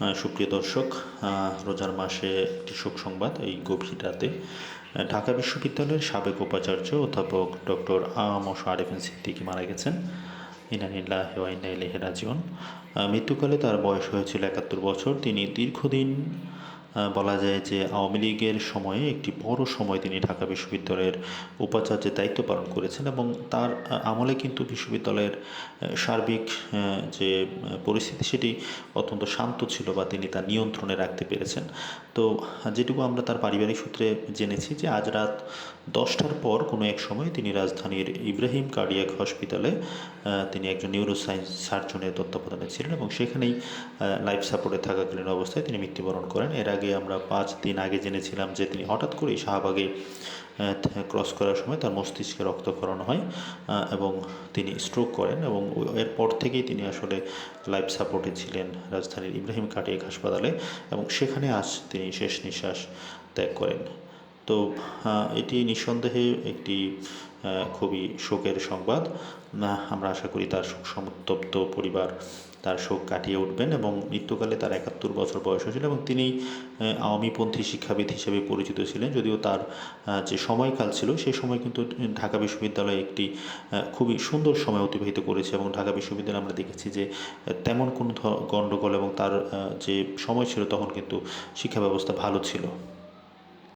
সুপ্রিয় দর্শক রোজার মাসে একটি শোক সংবাদ এই গভীর রাতে ঢাকা বিশ্ববিদ্যালয়ের সাবেক উপাচার্য অধ্যাপক ডক্টর আমস আরেফিন সিদ্দিকি মারা গেছেন। ইনানিল্লাহ রাজিউন। মৃত্যুকালে তার বয়স হয়েছিল একাত্তর বছর। তিনি দীর্ঘদিন বলা যায় যে আওয়ামী লীগের সময়ে একটি বড় সময় তিনি ঢাকা বিশ্ববিদ্যালয়ের উপাচার্যের দায়িত্ব পালন করেছেন এবং তার আমলে কিন্তু বিশ্ববিদ্যালয়ের সার্বিক যে পরিস্থিতি সেটি অত্যন্ত শান্ত ছিল বা তিনি তা নিয়ন্ত্রণে রাখতে পেরেছেন। তো যেটুকু আমরা তার পারিবারিক সূত্রে জেনেছি যে আজ রাত দশটার পর কোনো এক সময় তিনি রাজধানীর ইব্রাহিম কার্ডিয়াক হসপিটালে তিনি একজন নিউরো সায়েন্স সার্জনের তত্ত্বাবধানে ছিলেন এবং সেখানেই লাইফ সাপোর্টে থাকাকালীন অবস্থায় তিনি মৃত্যুবরণ করেন। এর আগে আমরা পাঁচ দিন আগে জেনেছিলাম যে তিনি হঠাৎ করেই শাহবাগে ক্রস করার সময় তার মস্তিষ্কে রক্তক্ষরণ হয় এবং তিনি স্ট্রোক করেন এবং এরপর থেকেই তিনি আসলে লাইফ সাপোর্টে ছিলেন রাজধানীর ইব্রাহিম কাটিক হাসপাতালে এবং সেখানে আজ তিনি শেষ নিঃশ্বাস ত্যাগ করেন। তো এটি নিঃসন্দেহে একটি খুবই শোকের সংবাদ। আমরা আশা করি তার শোক সন্তপ্ত পরিবার তার শোক কাটিয়ে উঠবেন এবং মৃত্যুকালে তার একাত্তর বছর বয়স হয়েছিল এবং তিনি আওয়ামীপন্থী শিক্ষাবিদ হিসেবে পরিচিত ছিলেন। যদিও তার যে সময়কাল ছিল সেই সময় কিন্তু ঢাকা বিশ্ববিদ্যালয়ে একটি খুবই সুন্দর সময় অতিবাহিত করেছে এবং ঢাকা বিশ্ববিদ্যালয়ে আমরা দেখেছি যে, তেমন কোনো গণ্ডগোল এবং তার যে সময় ছিল তখন কিন্তু শিক্ষা ব্যবস্থা ভালো ছিল।